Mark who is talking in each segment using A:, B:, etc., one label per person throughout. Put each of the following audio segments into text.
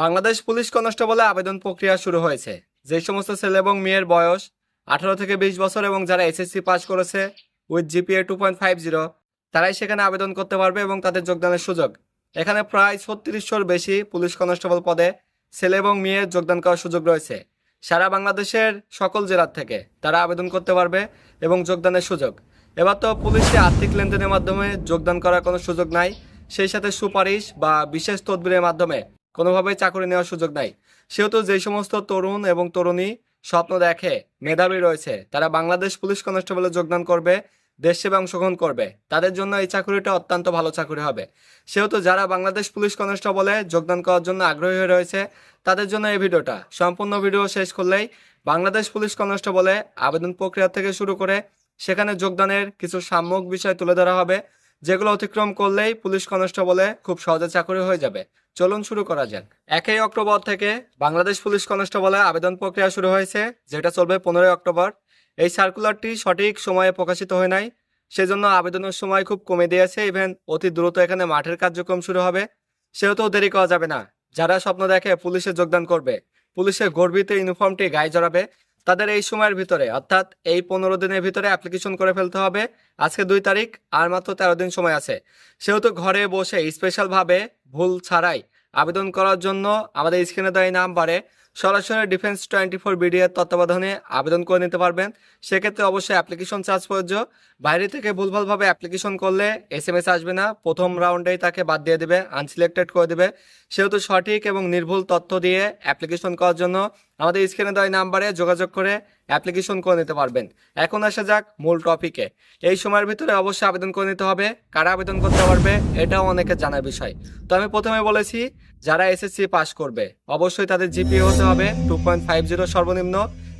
A: Bangladesh police কনস্টেবলে আবেদন প্রক্রিয়া শুরু হয়েছে। যে সমস্ত ছেলে এবং মেয়ের বয়স আঠারো থেকে বিশ বছর এবং যারা এসএসসি পাস করেছে with GPA two point five zero তারাই সেখানে আবেদন করতে পারবে এবং তাদের যোগদানের সুযোগ। এখানে প্রায় ছত্রিশশোর বেশি পুলিশ কনস্টেবল পদে ছেলে এবং মেয়ের যোগদান করার সুযোগ রয়েছে। সারা বাংলাদেশের সকল জেলার থেকে তারা আবেদন করতে পারবে এবং যোগদানের সুযোগ। এবার তো পুলিশে আর্থিক লেনদেনের মাধ্যমে যোগদান করার কোনো সুযোগ নাই। সেই সাথে সুপারিশ বা বিশেষ তদবিরের মাধ্যমে কোনোভাবেই চাকরি নেওয়ার সুযোগ নাই। সেহেতু যে সমস্ত তরুণ এবং তরুণী স্বপ্ন দেখে, মেধাবী রয়েছে, তারা বাংলাদেশ পুলিশ কনস্টেবলে যোগদান করবে, দেশ সেবা অংশগ্রহণ করবে। তাদের জন্য এই চাকরিটা অত্যন্ত ভালো চাকরি হবে। সেহেতু যারা বাংলাদেশ পুলিশ কনস্টেবলে যোগদান করার জন্য আগ্রহী হয়ে রয়েছে, তাদের জন্য এই ভিডিওটা। সম্পূর্ণ ভিডিও শেষ করলেই বাংলাদেশ পুলিশ কনস্টেবলে আবেদন প্রক্রিয়া থেকে শুরু করে, সেখানে যোগদানের কিছু সাম্যক বিষয় তুলে ধরা হবে। যেগুলো অতিক্রম করলেই পুলিশ কনস্টেবলে খুব সহজে চাকরি হয়ে যাবে। চলুন শুরু করা যাক। একই অক্টোবর থেকে বাংলাদেশ পুলিশ কনস্টেবলে আবেদন প্রক্রিয়া শুরু হয়েছে, যেটা চলবে পনেরোই অক্টোবর। এই সার্কুলারটি সঠিক সময়ে প্রকাশিত হয় নাই, সেজন্য আবেদনের সময় খুব কমে দিয়েছে। ইভেন অতি দ্রুত এখানে মাঠের কার্যক্রম শুরু হবে, সেহেতু দেরি করা যাবে না। যারা স্বপ্ন দেখে পুলিশে যোগদান করবে, পুলিশের গর্বিত ইউনিফর্মটি গায়ে জড়াবে তাদের এই সময়ের ভিতরে, অর্থাৎ এই পনেরো দিনের ভিতরে অ্যাপ্লিকেশন করে ফেলতে হবে। আজকে দুই তারিখ, আর মাত্র তেরো দিন সময় আছে। সেহেতু ঘরে বসে স্পেশালভাবে ভুল ছাড়াই আবেদন করার জন্য আমাদের স্ক্রিনে দেয় নাম্বারে সরাসরি ডিফেন্স টোয়েন্টি ফোর বিডিএর তত্ত্বাবধানে আবেদন করে নিতে পারবেন। সেক্ষেত্রে অবশ্যই অ্যাপ্লিকেশন চার্জ প্রযোজ্য। বাইরে থেকে ভুলভালভাবে অ্যাপ্লিকেশন করলে এস এম এস আসবে না। প্রথম রাউন্ডেই তাকে বাদ দিয়ে দেবে আনসিলেক্টেড করে দেবে। সেহেতু সঠিক এবং নির্ভুল তথ্য দিয়ে অ্যাপ্লিকেশন করার জন্য আমাদের স্ক্রিনে দেওয়া নাম্বারে যোগাযোগ করে অ্যাপ্লিকেশন করে নিতে পারবেন। এখন আসা যাক মূল টপিকে এই সময়ের ভিতরে অবশ্যই আবেদন করে নিতে হবে। কারা আবেদন করতে পারবে এটাও অনেকে জানার বিষয়। তো আমি প্রথমে বলেছি, যারা এসএসসি পাস করবে, অবশ্যই তাদের জিপিএ হতে হবে টু পয়েন্ট ফাইভ জিরো সর্বনিম্ন।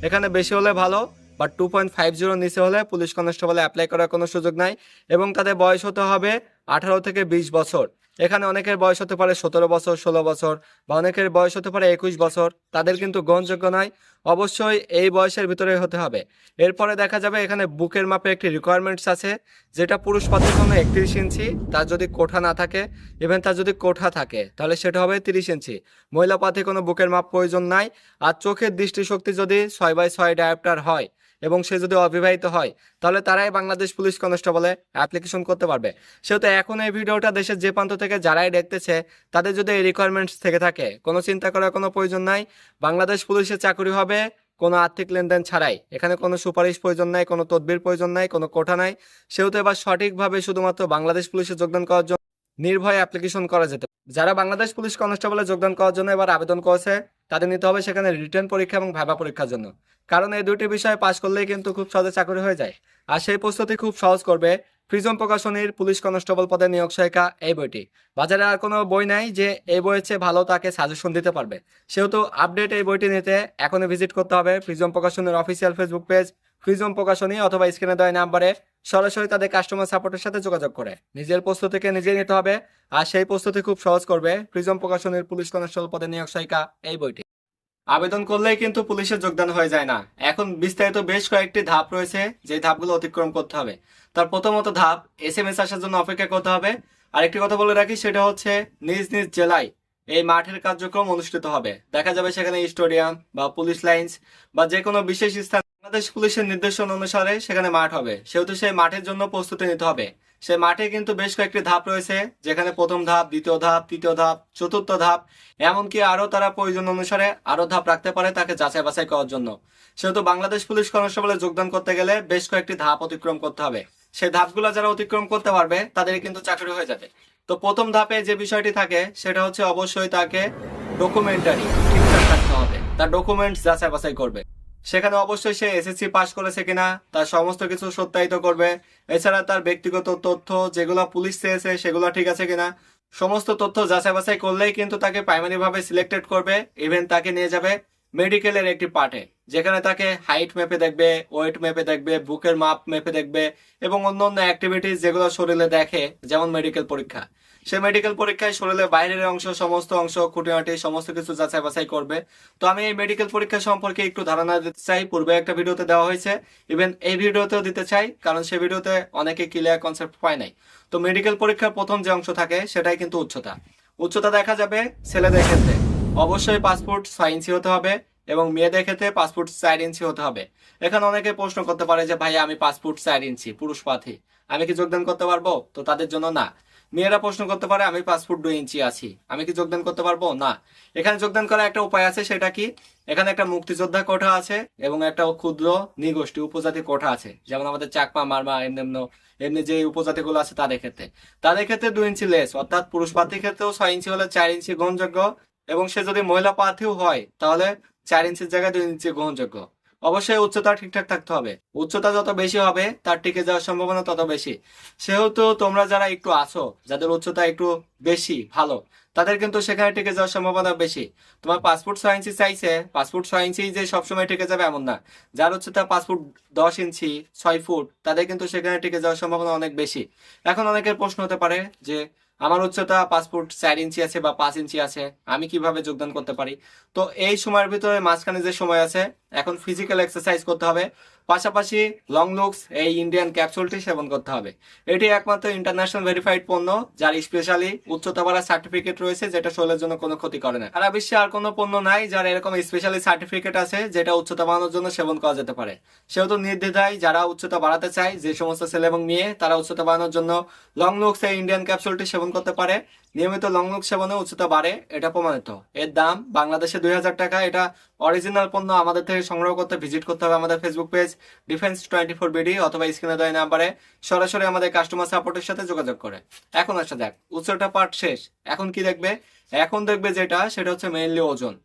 A: এখানে বেশি হলে ভালো বা টু পয়েন্ট ফাইভ জিরো নিচে হলে পুলিশ কনস্টেবলে অ্যাপ্লাই করার কোনো সুযোগ নাই। এবং তাদের বয়স হতে হবে আঠারো থেকে বিশ বছর। এখানে অনেকের বয়স হতে পারে সতেরো বছর, ষোলো বছর বা অনেকের বয়স হতে পারে একুশ বছর। তাদের কিন্তু গ্রহণযোগ্য নয়। অবশ্যই এই বয়সের ভিতরে হতে হবে। এরপরে দেখা যাবে এখানে বুকের মাপে একটি রিকোয়ারমেন্টস আছে, যেটা পুরুষ পাতের জন্য একত্রিশ ইঞ্চি, তার যদি কোঠা না থাকে ইভেন তার যদি কোঠা থাকে, তাহলে সেটা হবে তিরিশ ইঞ্চি। মহিলা পাতে কোনো বুকের মাপ প্রয়োজন নাই। আর চোখের দৃষ্টিশক্তি যদি ছয় বাই ছয় ডায়াপ্টার হয় এবং সে যদি অবিবাহিত হয়, তাহলে তারাই বাংলাদেশ পুলিশ কনস্টেবলে অ্যাপ্লিকেশন করতে পারবে। সেহেতু এখন এই ভিডিওটা দেশের যে প্রান্ত থেকে যারাই দেখতেছে, তাদের যদি এই রিকোয়ারমেন্টস থেকে থাকে, কোনো চিন্তা করার কোনো প্রয়োজন নাই। বাংলাদেশ পুলিশের চাকরি হবে কোনো আর্থিক লেনদেন ছাড়াই। এখানে কোনো সুপারিশ প্রয়োজন নাই, কোনো তদবির প্রয়োজন নাই, কোনো কোঠা নাই। সেহেতু এবার সঠিকভাবে শুধুমাত্র বাংলাদেশ পুলিশে যোগদান করার জন্য নির্ভয়ে অ্যাপ্লিকেশন করা যেতে যারা বাংলাদেশ পুলিশ কনস্টেবলে যোগদান করার জন্য এবার আবেদন করেছে, তাদের নিতে হবে সেখানে রিটার্ন পরীক্ষা এবং ভাবা পরীক্ষার জন্য। কারণ এই দুটি বিষয়ে পাশ করলেই কিন্তু খুব সহজে চাকরি হয়ে যায়। আর সেই প্রস্তুতি খুব সহজ করবে প্রিজম প্রকাশনীর পুলিশ কনস্টেবল পদে নিয়োগ সহায়িকা এই বইটি। বাজারে আর কোনো বই নাই যে এই বইয়ের চেয়ে ভালো তাকে সাজেশন দিতে পারবে। সেহেতু আপডেট এই বইটি নিতে এখনই ভিজিট করতে হবে প্রিজম প্রকাশনীর অফিসিয়াল ফেসবুক পেজ প্রিজম প্রকাশনী অথবা স্ক্রিনে দেওয়া নাম্বারে সরাসরি তাদের কাস্টমার সাপোর্টের সাথে যোগাযোগ করে। নিজের প্রস্তুতিকে নিজেই নিতে হবে, আর সেই প্রস্তুতি খুব সহজ করবে। প্রিজম প্রকাশনীর পুলিশ কনস্টেবল পদে নিয়োগ সহায়িকা এই বইটি। আবেদন করলেই কিন্তু পুলিশে যোগদান হয়ে যায় না। এখন বিস্তারিত বেশ কয়েকটি ধাপ রয়েছে যে ধাপগুলো অতিক্রম করতে হবে। তার প্রথমত ধাপ এস এম এস আসার জন্য অপেক্ষা করতে হবে। আরেকটি কথা বলে রাখি, সেটা হচ্ছে নিজ নিজ জেলায় এই মাঠের কার্যক্রম অনুষ্ঠিত হবে। দেখা যাবে সেখানে স্টেডিয়াম বা পুলিশ লাইন্স বা যে কোনো বিশেষ স্থান বাংলাদেশ পুলিশের নির্দেশনা অনুসারে সেখানে মাঠ হবে। সেহেতু সেই মাঠের জন্য প্রস্তুতি নিতে হবে। সেই মাঠে কিন্তু বেশ কয়েকটি ধাপ রয়েছে, যেখানে প্রথম ধাপ, দ্বিতীয় ধাপ, তৃতীয় ধাপ, চতুর্থ ধাপ, এমনকি আরও তারা প্রয়োজন অনুসারে আরও ধাপ রাখতে পারে তাকে যাচাই বাছাই করার জন্য। সেহেতু বাংলাদেশ পুলিশ কনস্টেবলে যোগদান করতে গেলে বেশ কয়েকটি ধাপ অতিক্রম করতে হবে। সেই ধাপগুলো যারা অতিক্রম করতে পারবে, তাদের কিন্তু চাকরি হয়ে যাবে। তো প্রথম ধাপে যে বিষয়টি থাকে, সেটা হচ্ছে অবশ্যই তাকে ডকুমেন্টারি ঠিকঠাক থাকতে হবে। তার ডকুমেন্টস যাচাই বাছাই করবে। সেখানে অবশ্যই সে এসএসসি পাস করেছে কিনা, তার সমস্ত কিছু সত্যায়িত করবে। এছাড়া তার ব্যক্তিগত তথ্য, যেগুলো পুলিশ চেয়েছে, সেগুলো ঠিক আছে কিনা, সমস্ত তথ্য যাচাই বাছাই করলেই কিন্তু তাকে প্রাইমারি ভাবে সিলেক্টেড করবে ইভেন তাকে নিয়ে যাবে মেডিকেলের একটি পার্টে যেখানে তাকে হাইট মেপে দেখবে ওয়েট মেপে দেখবে, বুকের মাপ মেপে দেখবে, এবং অন্য অন্য অ্যাক্টিভিটিস যেগুলো শরীরে দেখে, যেমন মেডিকেল পরীক্ষা। সে মেডিকেল পরীক্ষায় শরীরের বাইরের অংশ, সমস্ত অংশ, খুঁটিনাটি, সমস্ত কিছু যাচাই বাছাই করবে। তো আমি এই মেডিকেল পরীক্ষা সম্পর্কে একটু ধারণা দিতে চাই। পূর্বে একটা ভিডিওতে দেওয়া হয়েছে। ইভেন এই ভিডিওতেও দিতে চাই, কারণ সেই ভিডিওতে অনেকে ক্লিয়ার কনসেপ্ট পায় নাই। তো মেডিকেল পরীক্ষার প্রথম যে অংশ থাকে, সেটাই কিন্তু উচ্চতা। উচ্চতা দেখা যাবে ছেলেদের ক্ষেত্রে। অবশ্যই পাসপোর্ট ছয় ইঞ্চি হতে হবে এবং মেয়েদের ক্ষেত্রে পাসপোর্ট চার ইঞ্চি হতে হবে। এখানে অনেকে প্রশ্ন করতে পারে যে ভাই আমি পাসপোর্ট চার ইঞ্চি পুরুষ প্রার্থী আমি কি যোগদান করতে পারব? তো তাদের জন্য না। মেয়েরা প্রশ্ন করতে পারে, আমি পাঁচ ফুট দুই ইঞ্চি আছি, আমি কি যোগদান করতে পারব? না। এখানে যোগদান করার একটা উপায় আছে, সেটা কি? এখানে একটা মুক্তিযোদ্ধা কোঠা আছে এবং একটা ক্ষুদ্র নিগোষ্ঠী, উপজাতি কোঠা আছে। যেমন আমাদের চাকমা, মারমা, এমনি এমনি- এমনি যে উপজাতিগুলো আছে তাদের ক্ষেত্রে। তাদের ক্ষেত্রে দুই ইঞ্চি লেস, অর্থাৎ পুরুষ প্রার্থীর ক্ষেত্রেও ছয় ইঞ্চি হলে চার ইঞ্চি গ্রহণযোগ্য এবং সে যদি মহিলা প্রার্থীও হয়, তাহলে চার ইঞ্চির জায়গায় দুই ইঞ্চি গ্রহণযোগ্য। অবশ্যই উচ্চতা ঠিকঠাক থাকতে হবে। উচ্চতা যত বেশি হবে, তার টিকে যাওয়ার সম্ভাবনা তত বেশি। সেহেতু তোমরা যারা একটু আছো, যাদের উচ্চতা একটু বেশি, ভালো, তাদের কিন্তু সেখানে টিকে যাওয়ার সম্ভাবনা বেশি। তোমার পাসপোর্ট ছয় ইঞ্চি চাইছে, পাসপোর্ট ছয় ইঞ্চি যে সবসময় টিকে যাবে এমন না। যার উচ্চতা পাসপোর্ট দশ ইঞ্চি, ছয় ফুট, তাদের কিন্তু সেখানে টিকে যাওয়ার সম্ভাবনা অনেক বেশি। এখন অনেকের প্রশ্ন হতে পারে যে, আমার উচ্চতা পাসপোর্ট চার ইঞ্চি আছে বা পাঁচ ইঞ্চি আছে, আমি কীভাবে যোগদান করতে পারি? তো এই সময়ের ভিতরে মাঝখানে যে সময় আছে এখন ফিজিক্যাল এক্সারসাইজ করতে হবে। পাশাপাশি লং লুকস এই ইন্ডিয়ান ক্যাপসুলটি সেবন করতে হবে। এটি একমাত্র ইন্টারন্যাশনাল ভেরিফাইড পণ্য, যার স্পেশালি উচ্চতা বাড়ার সার্টিফিকেট রয়েছে, যেটা শরীরের জন্য কোনো ক্ষতি করে না। সারা বিশ্বে আর কোনো পণ্য নাই যার এরকম স্পেশালি সার্টিফিকেট আছে, যেটা উচ্চতা বাড়ানোর জন্য সেবন করা যেতে পারে। সেহেতু নির্দ্বিধায় যারা উচ্চতা বাড়াতে চায়, যে সমস্ত ছেলে এবং মেয়ে, তারা উচ্চতা বাড়ানোর জন্য লং লুকস এই ইন্ডিয়ান ক্যাপসুলটি সেবন করতে পারে। নিয়মিত লং লুক সেবনে উচ্চতা বাড়ে, এটা প্রমাণিত। এর দাম বাংলাদেশে দুই হাজার টাকা, এটা অরিজিনাল পণ্য আমাদের থেকে সংগ্রহ করতে ভিজিট করতে হবে আমাদের Facebook page defence twenty four BD অথবা স্ক্রিনে দেওয়া নাম্বারে সরাসরি আমাদের কাস্টমার সাপোর্টের সাথে যোগাযোগ করে। এখন আসা যাক উচ্চটা পার্ট শেষ। এখন কি দেখবে? এখন দেখবে যেটা, সেটা হচ্ছে মেইনলি ওজন।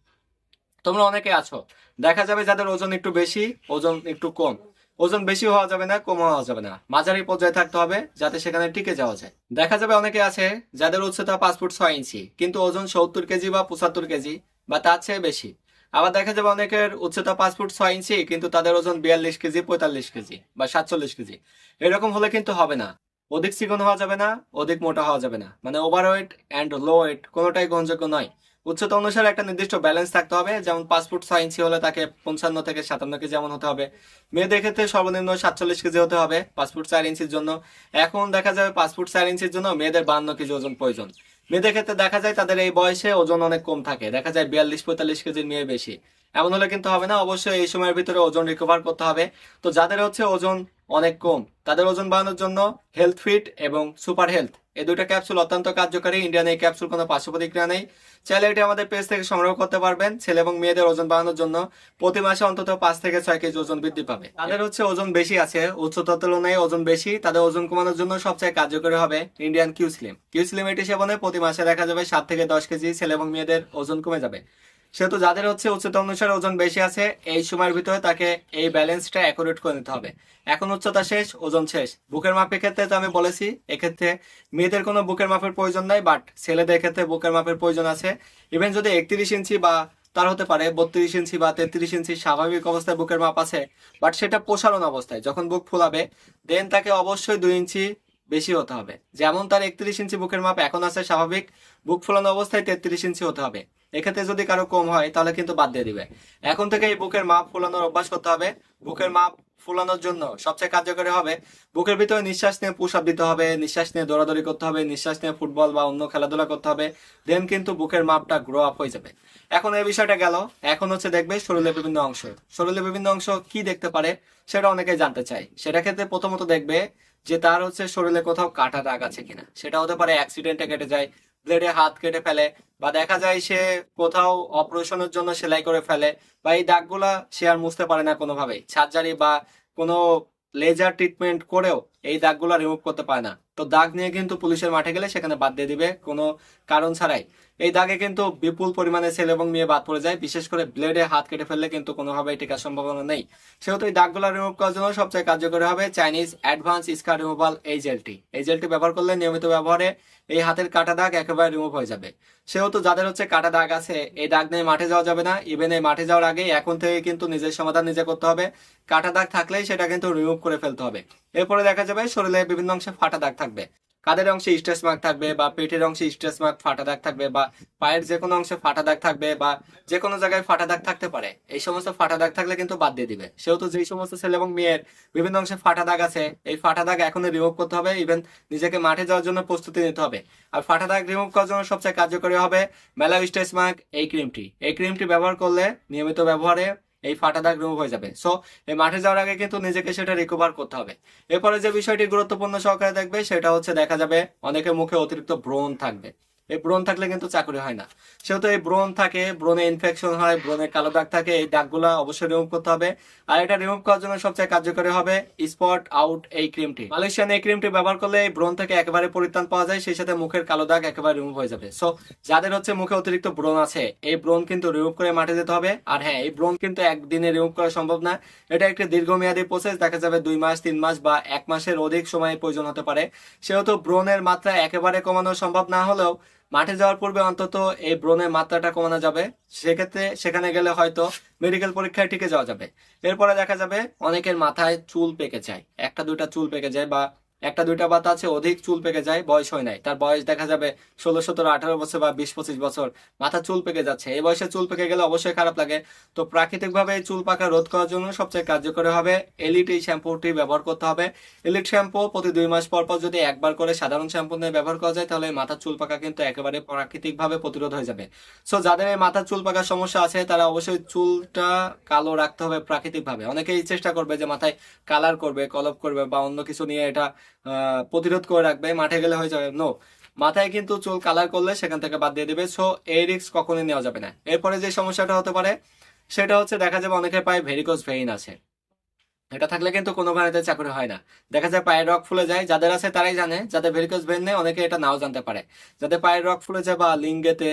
A: তোমরা অনেকে আছো, দেখা যাবে যাদের ওজন একটু বেশি, ওজন একটু কম। ওজন বেশি হওয়া যাবে না, কম হওয়া যাবে না। মাঝারি পর্যায়ে থাকতে হবে, যাতে সেখানে টিকে যাওয়া যায়। দেখা যাবে অনেকে আছে, যাদের উচ্চতা পাঁচ ফুট ছয় ইঞ্চি, কিন্তু ওজন সত্তর কেজি বা পঁচাত্তর কেজি বা তার চেয়ে বেশি। আবার দেখা যাবে অনেকের উচ্চতা পাঁচ ফুট ছয় ইঞ্চি, কিন্তু তাদের ওজন বিয়াল্লিশ কেজি, পঁয়তাল্লিশ কেজি বা সাতচল্লিশ কেজি। এরকম হলে কিন্তু হবে না। অধিক চিকন হওয়া যাবে না, অধিক মোটা হওয়া যাবে না। মানে over wait and low weight কোনোটাই গ্রহণযোগ্য নয়। উচ্চতা অনুসারে একটা নির্দিষ্ট ব্যালেন্স থাকতে হবে, যেমন পাঁচ ফুট ছয় ইঞ্চি হলে তাকে পঞ্চান্ন থেকে সাতান্ন কেজি যেমন হতে হবে। মেয়েদের ক্ষেত্রে সর্বনিম্ন সাতচল্লিশ কেজি হতে হবে পাঁচ ফুট চার ইঞ্চির জন্য। এখন দেখা যাবে পাঁচ ফুট চার ইঞ্চির জন্য মেয়েদের বান্ন কেজি ওজন প্রয়োজন। মেয়েদের ক্ষেত্রে দেখা যায় তাদের এই বয়সে ওজন অনেক কম থাকে। দেখা যায় বিয়াল্লিশ, পঁয়তাল্লিশ কেজির মেয়ে বেশি। এমন হলে কিন্তু হবে না, অবশ্যই এই সময়ের ভিতরে ওজন রিকভার করতে হবে। তো যাদের হচ্ছে ওজন অনেক কম, তাদের ওজন বাড়ানোর জন্য হেলথ ফিট এবং সুপার হেলথ এই দুইটা ক্যাপসুল অত্যন্ত কার্যকারী। ইন্ডিয়ান এই ক্যাপসুল কোনো পার্শ্ব প্রতিক্রিয়া নেই। চাইলে এটি আমাদের পেজ থেকে সংগ্রহ করতে পারবেন। ছেলে এবং মেয়েদের ওজন বাড়ানোর জন্য প্রতি মাসে অন্তত পাঁচ থেকে ছয় কেজি ওজন বৃদ্ধি পাবে। তাদের হচ্ছে ওজন বেশি আছে, উচ্চতার তুলনায় ওজন বেশি। তাদের ওজন কমানোর জন্য সবচেয়ে কার্যকরী হবে Indian Q slim Q slim এটি সেবনে প্রতি মাসে দেখা যাবে সাত থেকে দশ কেজি। ছেলে এবং মেয়েদের ওজন কমে যাবে। সেহেতু যাদের হচ্ছে উচ্চতা অনুসারে ওজন বেশি আছে, এই সময়ের ভিতরে তাকে এই ব্যালেন্সটা অ্যাকুরেট করে নিতে হবে। এখন উচ্চতা শেষ, ওজন শেষ। বুকের মাপের ক্ষেত্রে তো আমি বলেছি, এক্ষেত্রে মেয়েদের কোনো বুকের মাপের প্রয়োজন নাই বাট ছেলেদের ক্ষেত্রে বুকের মাপের প্রয়োজন আছে। ইভেন যদি একত্রিশ ইঞ্চি বা তার হতে পারে বত্রিশ ইঞ্চি বা তেত্রিশ ইঞ্চি স্বাভাবিক অবস্থায় বুকের মাপ আছে বাট সেটা প্রসারণ অবস্থায় যখন বুক ফুলাবে দেন তাকে অবশ্যই দুই ইঞ্চি বেশি হতে হবে। যেমন তার একত্রিশ ইঞ্চি বুকের মাপ এখন আছে স্বাভাবিক, বুক ফুলানো অবস্থায় তেত্রিশ ইঞ্চি হতে হবে। এক্ষেত্রে যদি কারও কম হয়, তাহলে কিন্তু বাদ দিয়ে দিবে। এখন থেকে এই বুকের মাপ ফুলানোর অভ্যাস করতে হবে। বুকের মাপ ফুলানোর জন্য সবচেয়ে কার্যকরী হবে বুকের ভিতরে নিঃশ্বাস নিয়ে পুশ দিতে হবে, নিঃশ্বাস নিয়ে দৌড়াদৌড়ি করতে হবে, নিঃশ্বাস নিয়ে ফুটবল বা অন্য খেলাধুলা করতে হবে দেন কিন্তু বুকের মাপটা গ্রো আপ হয়ে যাবে। এখন এই বিষয়টা গেল। এখন হচ্ছে দেখবে শরীরের বিভিন্ন অংশ। শরীরের বিভিন্ন অংশ কি দেখতে পারে সেটা অনেকেই জানতে চাই সেটা ক্ষেত্রে প্রথমত দেখবে যে তার হচ্ছে শরীরে কোথাও কাটা দাগ আছে কিনা। সেটা হতে পারে অ্যাক্সিডেন্টে কেটে যায় ব্লেডে হাত কেটে ফেলে বা দেখা যায় সে কোথাও অপারেশনের জন্য সেলাই করে ফেলে বা এই দাগগুলা সে আর মুছতে পারে না কোনোভাবেই। সার্জারি বা কোনো লেজার ট্রিটমেন্ট করেও এই দাগগুলো রিমুভ করতে পারে না। তো দাগ নিয়ে কিন্তু পুলিশের মাঠে গেলে সেখানে বাদ দিয়ে দিবে, কোনো কারণ ছাড়াই। এই দাগে কিন্তু বিপুল পরিমাণে ছেলে এবং মেয়ে বাদ পড়ে যায়, বিশেষ করে ব্লেডে হাত কেটে ফেললে কিন্তু কোনোভাবেই টিকার সম্ভাবনা নেই। সেহেতু এই দাগগুলো রিমুভ করার জন্য সবচেয়ে কার্যকরী হবে চাইনিজ অ্যাডভান্স স্কার রিমুভাল এই জেলটি এই জেলটি ব্যবহার করলে নিয়মিত ব্যবহারে এই হাতের কাটা দাগ একেবারে রিমুভ হয়ে যাবে। সেহেতু যাদের হচ্ছে কাটা দাগ আছে, এই দাগ নিয়ে মাঠে যাওয়া যাবে না। ইভেন এই মাঠে যাওয়ার আগে এখন থেকে কিন্তু নিজের সমাধান নিজে করতে হবে। কাটা দাগ থাকলেই সেটা কিন্তু রিমুভ করে ফেলতে হবে। এরপরে দেখা যাবে শরীরে বিভিন্ন অংশে ফাটা দাগ থাকবে। কাদের অংশে স্ট্রেস মার্ক থাকবে বা পেটের অংশে স্ট্রেস মার্ক ফাটা দাগ থাকবে বা পায়ের যে কোনো অংশে ফাটা দাগ থাকবে বা যে কোনো জায়গায় ফাটা দাগ থাকতে পারে, এই সমস্ত ফাটা দাগ থাকলে কিন্তু বাদ দিয়ে দিবে। সেহেতু যেই সমস্ত ছেলে এবং মেয়ের বিভিন্ন অংশে ফাটা দাগ আছে, এই ফাটা দাগ এখনই রিমুভ করতে হবে ইভেন নিজেকে মাঠে যাওয়ার জন্য প্রস্তুতি নিতে হবে। আর ফাটা দাগ রিমুভ করার জন্য সবচেয়ে কার্যকরী হবে মেলা স্ট্রেস মার্ক এই ক্রিমটি এই ক্রিমটি ব্যবহার করলে নিয়মিত ব্যবহারে এই ফাটা দাগ রিমুভ হয়ে যাবে। সো এই মাঠে যাওয়ার আগে কিন্তু নিজেকে সেটা রিকভার করতে হবে। এরপরে যে বিষয়টি গুরুত্বপূর্ণ সহকারে দেখবে, সেটা হচ্ছে দেখা যাবে অনেকের মুখে অতিরিক্ত ব্রণ থাকবে। এই ব্রণ থাকলে কিন্তু চাকরি হয় না। সেহেতু এই ব্রণ থাকে, ব্রণে ইনফেকশন হয়, ব্রণে কালো দাগ থাকে, এই দাগগুলা অবশ্যই রিমুভ করতে হবে। আর এটা রিমুভ করার জন্য সবচেয়ে কার্যকরী হবে স্পট আউট এই ক্রিমটি মালয়েশিয়ান এই ক্রিমটি ব্যবহার করলে এই ব্রণ থেকে একেবারে পরিত্রাণ পাওয়া যায়, সেই সাথে মুখের কালো দাগ একেবারে রিমুভ হয়ে যাবে। সো যাদের হচ্ছে মুখে অতিরিক্ত ব্রণ আছে, এই ব্রণ কিন্তু রিমুভ করে মাঠে যেতে হবে। আর হ্যাঁ এই ব্রণ কিন্তু একদিনে রিমুভ করা সম্ভব না। এটা একটি দীর্ঘমেয়াদী প্রসেস দেখা যাবে দুই মাস, তিন মাস বা এক মাসের অধিক সময় প্রয়োজন হতে পারে। সেহেতু ব্রণের মাত্রা একেবারে কমানো সম্ভব না হলেও মাঠে যাওয়ার পূর্বে অন্তত এই ব্রণের মাত্রাটা কমানো যাবে। সেক্ষেত্রে সেখানে গেলে হয়তো মেডিকেল পরীক্ষায় টিকে যাওয়া যাবে। এরপরে দেখা যাবে অনেকের মাথায় চুল পেকে যায়। একটা দুইটা চুল পেকে যায় বা একটা, দুইটা বাত আছে, অধিক চুল পেকে যায়, বয়স হয় নাই। তার বয়স দেখা যাবে ষোলো, সতেরো, আঠারো বছর বা বিশ, পঁচিশ বছর। মাথা চুল পেকে যাচ্ছে। এই বয়সে চুল পেকে গেলে অবশ্যই খারাপ লাগে। তো প্রাকৃতিকভাবে চুল পাকা রোধ করার জন্য সবচেয়ে কার্যকরী হবে এলিট এই শ্যাম্পুটি ব্যবহার করতে হবে। এলিট শ্যাম্পু প্রতি দুই মাস পর পর যদি একবার করে সাধারণ শ্যাম্পু নিয়ে ব্যবহার করা যায়, তাহলে মাথার চুল পাকা কিন্তু একেবারে প্রাকৃতিকভাবে প্রতিরোধ হয়ে যাবে। সো যাদের এই মাথার চুল পাকার সমস্যা আছে, তারা অবশ্যই চুলটা কালো রাখতে হবে প্রাকৃতিকভাবে। অনেকেই চেষ্টা করবে যে মাথায় কালার করবে কলপ করবে বা অন্য কিছু নিয়ে এটা প্রতিরোধ করে রাখবে। মাঠে গেলে হয়ে যাবে। নো মাথায় কিন্তু চুল কালার করলে সেখান থেকে বাদ দিয়ে দেবে। সো এই রিক্স কখনোই নেওয়া যাবে না। এরপরে যে সমস্যাটা হতে পারে, সেটা হচ্ছে দেখা যাবে অনেকের পায়ে ভেরিকোজ ভেইন আছে। এটা থাকলে কিন্তু কোনো বাড়িতে চাকরি হয় না। দেখা যায় পায়ের রক ফুলে যায়, যাদের আছে তারাই জানে, যাদের ভেরিকোজ ভেইন নেই, অনেকে এটা নাও জানতে পারে। যাদের পায়ের রক ফুলে যায় বা লিঙ্গেতে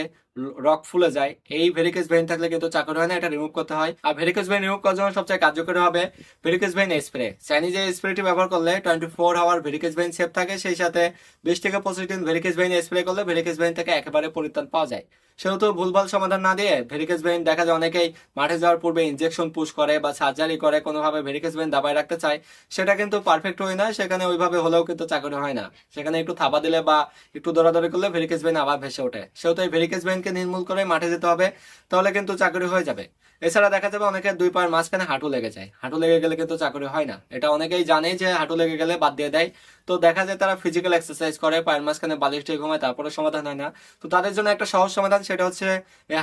A: রক ফুলে যায়, এই ভেরিকেজ ভেইন থাকলে কিন্তু চাকরি হয় না, এটা রিমুভ করতে হয়। আর ভেরিকেজ ভেইন রিমুভ করার জন্য সবচেয়ে কার্যকরী হবে ভেরিকেজ ভেইন স্প্রে চাইনিজ স্প্রেটি ব্যবহার করলে twenty four hour varicose vein safe থাকে, সেই সাথে বিশ থেকে পঁচিশ দিন ভেরিকেজ ভেইন স্প্রে করলে ভেরিকেজ ভেইন থেকে একেবারে পরিত্রাণ পাওয়া যায়। সেহেতু ভুলভাল সমাধান না দিয়ে ভেরিকেজ ভেইন দেখা যায়। অনেকেই মাঠে যাওয়ার পূর্বে ইনজেকশন পুশ করে বা সার্জারি করে, কোনোভাবে ভেরিকেজ ভেইন দাবায় রাখতে চায়। সেটা কিন্তু পারফেক্ট হয় না সেখানে ওইভাবে হলেও কিন্তু চাকরি হয় না। সেখানে একটু থাবা দিলে বা একটু দৌড়াদৌড়ি করলে ভেরিকেজ ভেইন আবার ভেসে ওঠে। সেহেতু এই ভেরিকেজ ভেইনকে নির্মূল করে মাঠে যেতে হবে, তাহলে কিন্তু চাকরি হয়ে যাবে। এছাড়া দেখা যাবে অনেকের দুই পায়ের মাঝখানে হাঁটু লেগে যায়। হাঁটু লেগে গেলে কিন্তু চাকরি হয় না। এটা অনেকেই জানে যে হাঁটু লেগে গেলে বাদ দিয়ে দেয়। তো দেখা যায় তারা ফিজিক্যাল এক্সারসাইজ করে, পায়ের মাঝখানে বালিশ ঘুমায়, তারপরে সমাধান হয় না। তো তাদের জন্য একটা সহজ সমাধান সেটা হচ্ছে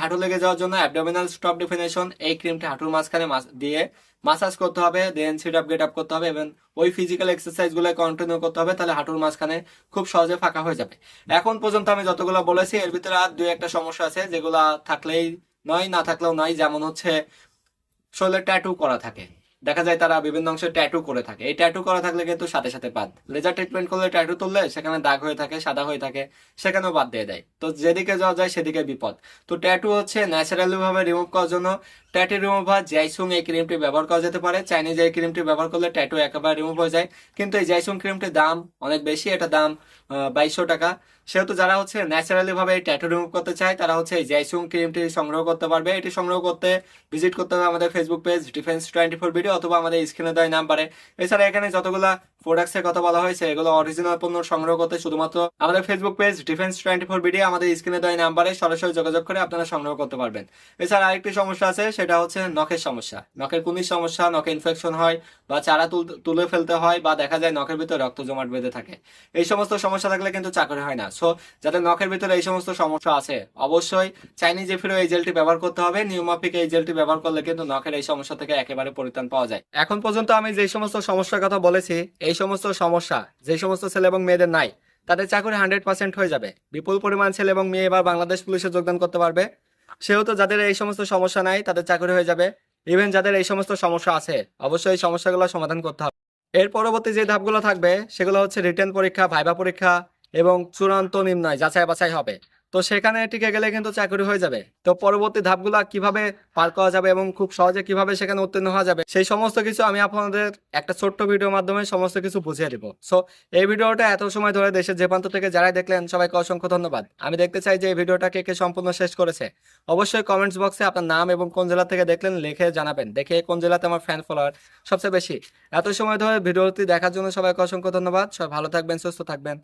A: হাঁটু লেগে যাওয়ার জন্য অ্যাবডোমিনাল স্টপ ডিফিনেশন এই ক্রিমটা হাঁটুর মাঝখানে দিয়ে মাসাজ করতে হবে then sit up get up করতে হবে এবং ওই ফিজিক্যাল এক্সারসাইজগুলো কন্টিনিউ করতে হবে, তাহলে হাঁটুর মাঝখানে খুব সহজে ফাঁকা হয়ে যাবে। এখন পর্যন্ত আমি যতগুলো বলেছি, এর ভিতরে আর দুই একটা সমস্যা আছে, যেগুলা থাকলেই নয়, না থাকলেও নয়, যেমন হচ্ছে, শরীরে ট্যাটু করা থাকে। দেখা যায় তারা বিভিন্ন অংশে ট্যাটু করে থাকে। এই ট্যাটু করা থাকলে কিন্তু সাথে সাথে বাদ। লেজার ট্রিটমেন্ট করলে ট্যাটু তুললে সেখানে দাগ হয়ে থাকে, সাদা হয়ে থাকে, সেখানেও বাদ দিয়ে দেয়। তো যেদিকে যাওয়া যায় সেদিকে বিপদ। তো ট্যাটু হচ্ছে ন্যাচারালি ভাবে রিমুভ করার জন্য ট্যাটু রিমুভ হয় জাইসুং এই ক্রিমটি ব্যবহার করা যেতে পারে। চাইনিজ এই ক্রিমটি ব্যবহার করলে ট্যাটু একেবারে রিমুভ হয়ে যায়। কিন্তু এই জাইসুং ক্রিমটির দাম অনেক বেশি। এটা দাম বাইশশো টাকা। সেহেতু যারা হচ্ছে ন্যাচারালি ভাবে এই ট্যাটু রিমুভ করতে চায়, তারা হচ্ছে এই জাইসুং ক্রিমটি সংগ্রহ করতে পারবে। এটি সংগ্রহ করতে ভিজিট করতে হবে আমাদের Facebook page defence twenty four video অথবা আমাদের স্ক্রিনে দেওয়া নাম্বারে এছাড়া এখানে যতগুলা প্রোডাক্টস এর কথা বলা হয়েছে, এগুলো অরিজিনাল পণ্য সংগ্রহ করতে শুধুমাত্র আমাদের Facebook page defence twenty four video আমাদের স্ক্রিনে দেওয়া নাম্বারে সরাসরি যোগাযোগ করে আপনারা সংগ্রহ করতে পারবেন। এছাড়া আরেকটি সমস্যা আছে, সেটা হচ্ছে নখের সমস্যা। নখের কুনির সমস্যা, নখে ইনফেকশন হয় বা চারা তুলে ফেলতে হয় বা দেখা যায় নখের ভিতরে রক্ত জমাট বেঁধে থাকে। এই সমস্ত সমস্যা থাকলে কিন্তু চাকরি হয় না। সো যাদের নখের ভিতরে এই সমস্ত সমস্যা আছে, অবশ্যই চাইনিজ এফিরো এই জেলটি ব্যবহার করতে হবে। নিউমাফিক এই জেলটি ব্যবহার করলে কিন্তু নখের এই সমস্যা থেকে একেবারে পরিত্রাণ পাওয়া যায়। এখন পর্যন্ত আমি যে সমস্ত সমস্যার কথা বলেছি এই সমস্ত সমস্যা, যে সমস্ত ছেলে এবং মেয়েদের নাই, তাদের চাকরি হান্ড্রেড পার্সেন্ট হয়ে যাবে। বিপুল পরিমাণ ছেলে এবং মেয়ে এবার বাংলাদেশ পুলিশে যোগদান করতে পারবে। সেহেতু যাদের এই সমস্ত সমস্যা নাই, তাদের চাকরি হয়ে যাবে। ইভেন যাদের এই সমস্ত সমস্যা আছে, অবশ্যই এই সমস্যাগুলো সমাধান করতে হবে। এর পরবর্তী যে ধাপগুলো থাকবে, সেগুলো হচ্ছে রিটেন পরীক্ষা ভাইবা পরীক্ষা এবং চূড়ান্ত নির্ণয় যাচাই বাছাই হবে। তো সেখানে টিকে গেলে কিন্তু চাকরি হয়ে যাবে। তো পরবর্তী ধাপগুলো কীভাবে পার করা যাবে এবং খুব সহজে কীভাবে সেখানে উত্তীর্ণ হওয়া যাবে, সেই সমস্ত কিছু আমি আপনাদের একটা ছোট্ট ভিডিওর মাধ্যমে সমস্ত কিছু বুঝিয়ে দিব। সো এই ভিডিওটা এত সময় ধরে দেশের যে প্রান্ত থেকে যারাই দেখলেন, সবাইকে অসংখ্য ধন্যবাদ। আমি দেখতে চাই যে এই ভিডিওটা কে কে সম্পূর্ণ শেষ করেছে। অবশ্যই কমেন্টস বক্সে আপনার নাম এবং কোন জেলা থেকে দেখলেন লিখে জানাবেন। দেখে কোন জেলাতে আমার ফ্যান ফলোয়ার সবচেয়ে বেশি। এত সময় ধরে ভিডিওটি দেখার জন্য সবাইকে অসংখ্য ধন্যবাদ। সবাই ভালো থাকবেন, সুস্থ থাকবেন।